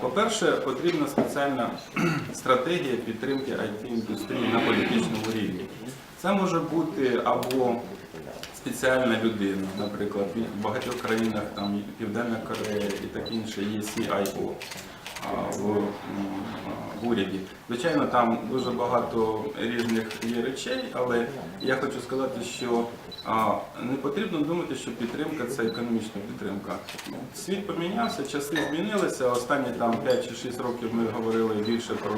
По-перше, потрібна спеціальна стратегія підтримки IT-індустрії на політичному рівні. Це може бути або спеціальна людина, наприклад, в багатьох країнах, там Південна Корея і таке інше, є CIO в, в уряді. Звичайно, там дуже багато різних є речей, але я хочу сказати, що не потрібно думати, що підтримка це економічна підтримка. Світ помінявся, часи змінилися. Останні там 5 чи 6 років ми говорили більше про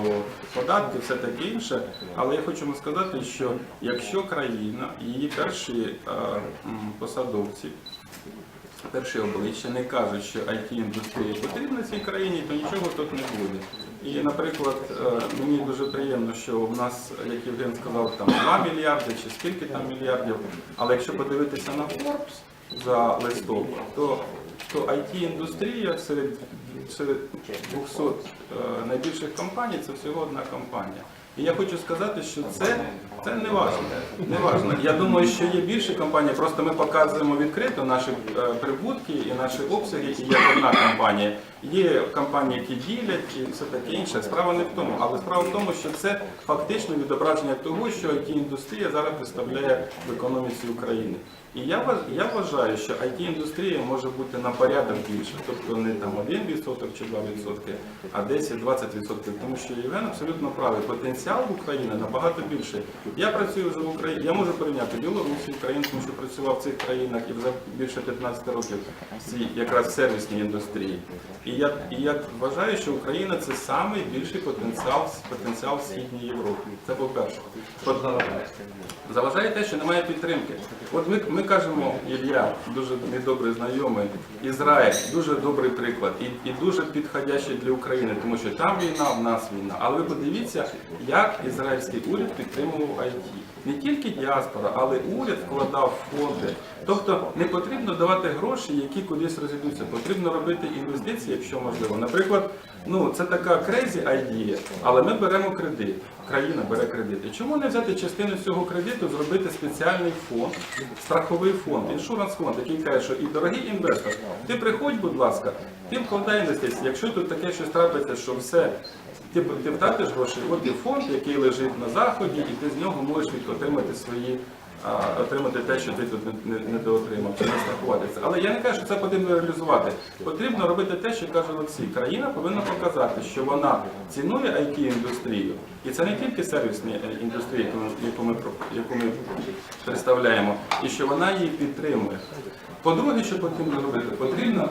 податки, все таке інше. Але я хочу сказати, що якщо країна, її перші посадовці перші обличчя не кажуть, що IT-індустрія потрібна цій країні, то нічого тут не буде. І, наприклад, е, мені дуже приємно, що в нас, як Євген сказав, там 2 мільярди чи скільки там мільярдів. Але якщо подивитися на Forbes за листопад, то, то IT-індустрія серед, серед 200 е, найбільших компаній це всього одна компанія. І я хочу сказати, що це, це не важливо. Не важливо. Я думаю, що є більше компаній, просто ми показуємо відкрито наші е, прибутки і наші обсяги, і є одна компанія. Є компанії, які ділять і все таке інше. Справа не в тому, але справа в тому, що це фактично відображення того, що IT-індустрія зараз представляє в економіці України. І я, я вважаю, що IT-індустрія може бути на порядок більше, тобто не там 1% чи 2%, а 10-20%. Тому що Євген абсолютно правий. Потенціал в Україні набагато більший. Я працюю вже в Україні, я можу порівняти Білорусі, Україну, тому що працював в цих країнах і вже більше 15 років в цій якраз сервісній індустрії. І я, і я вважаю, що Україна це найбільший потенціал, потенціал Східній Європі. Це по-перше. По- Заважає те, що немає підтримки. От ми, ми кажемо, Ілля, дуже недобрий знайомий, Ізраїль дуже добрий приклад і, і дуже підходящий для України, тому що там війна, в нас війна. Але ви подивіться, як ізраїльський уряд підтримував IT. Не тільки діаспора, але уряд вкладав фонди. Тобто не потрібно давати гроші, які кудись розійдуться. Потрібно робити інвестиції, якщо можливо. Наприклад, ну це така crazy idea, але ми беремо кредит. Країна бере кредит. І чому не взяти частину цього кредиту, зробити спеціальний фонд, страховий фонд, іншуранс фонд, який каже, що і дорогий інвестор, ти приходь, будь ласка, ти вкладай інвестиції. Якщо тут таке щось трапиться, що все. Ти, ти втратиш гроші, от є фонд, який лежить на заході, і ти з нього можеш отримати свої а, отримати те, що ти тут не, не, чи не страхуватися. Але я не кажу, що це потрібно реалізувати. Потрібно робити те, що каже Олексій. Країна повинна показати, що вона цінує IT-індустрію. І це не тільки сервісні е, індустрії, яку ми, яку ми представляємо, і що вона її підтримує. По-друге, що потрібно робити? Потрібно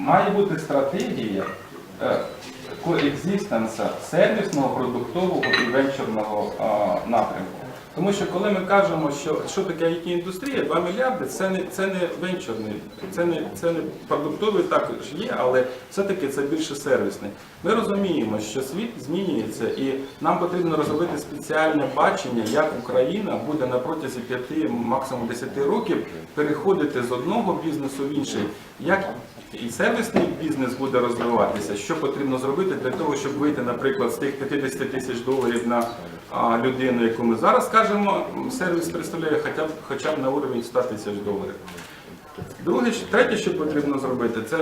має бути стратегія коекзистенса сервісного, продуктового і венчурного напрямку. Тому що коли ми кажемо, що, що таке it індустрія 2 мільярди це не, це не венчурний, це не, це не продуктовий також є, але все-таки це більше сервісний. Ми розуміємо, що світ змінюється і нам потрібно розробити спеціальне бачення, як Україна буде на протязі 5, максимум 10 років переходити з одного бізнесу в інший. Як і сервісний бізнес буде розвиватися, що потрібно зробити для того, щоб вийти, наприклад, з тих 50 тисяч доларів на людину, яку ми зараз кажемо, сервіс представляє хоча б, хоча б на уровень 100 тисяч доларів. Друге, третє, що потрібно зробити, це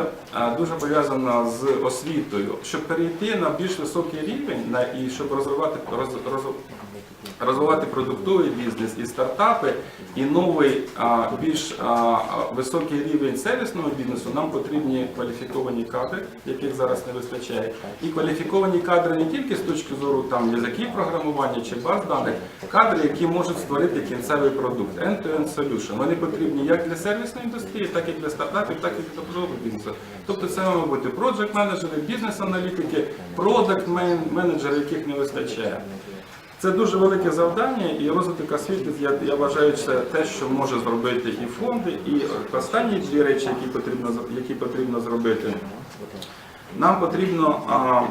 дуже пов'язано з освітою, щоб перейти на більш високий рівень і щоб розвивати, роз, роз, розвивати продуктовий бізнес і стартапи, і новий більш високий рівень сервісного бізнесу, нам потрібні кваліфіковані кадри, яких зараз не вистачає. І кваліфіковані кадри не тільки з точки зору там язиків програмування чи баз даних, кадри, які можуть створити кінцевий продукт, end-to-end solution. Вони потрібні як для сервісної індустрії, так і для стартапів, так і для продуктового бізнесу. Тобто це можуть бути project менеджери бізнес-аналітики, продакт менеджери, яких не вистачає. Це дуже велике завдання, і розвиток освіти, я, я вважаю, це те, що може зробити і фонди, і останні дві речі, які потрібно, які потрібно зробити. Нам потрібно а,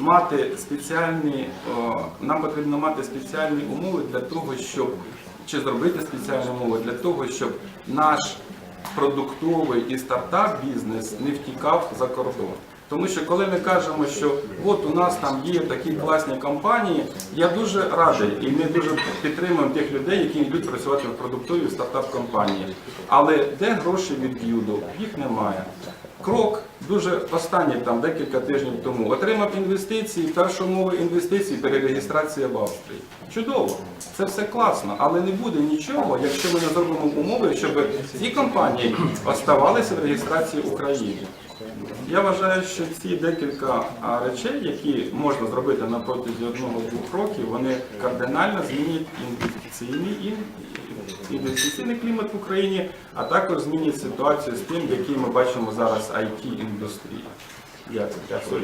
мати спеціальні, о, нам потрібно мати спеціальні умови для того, щоб чи зробити спеціальні умови для того, щоб наш продуктовий і стартап бізнес не втікав за кордон. Тому що коли ми кажемо, що от у нас там є такі класні компанії, я дуже радий і ми дуже підтримуємо тих людей, які йдуть працювати в продуктовій стартап компанії. Але де гроші від юду? Їх немає. крок, дуже останній там декілька тижнів тому, отримав інвестиції, перша умова інвестицій перереєстрація в Австрії. Чудово, це все класно, але не буде нічого, якщо ми не зробимо умови, щоб ці компанії оставалися в реєстрації в Україні. Я вважаю, що ці декілька речей, які можна зробити на протязі одного-двох років, вони кардинально змінять інвестиційний, інвестиційний клімат в Україні, а також змінять ситуацію з тим, який ми бачимо зараз IT індустрії. Дякую.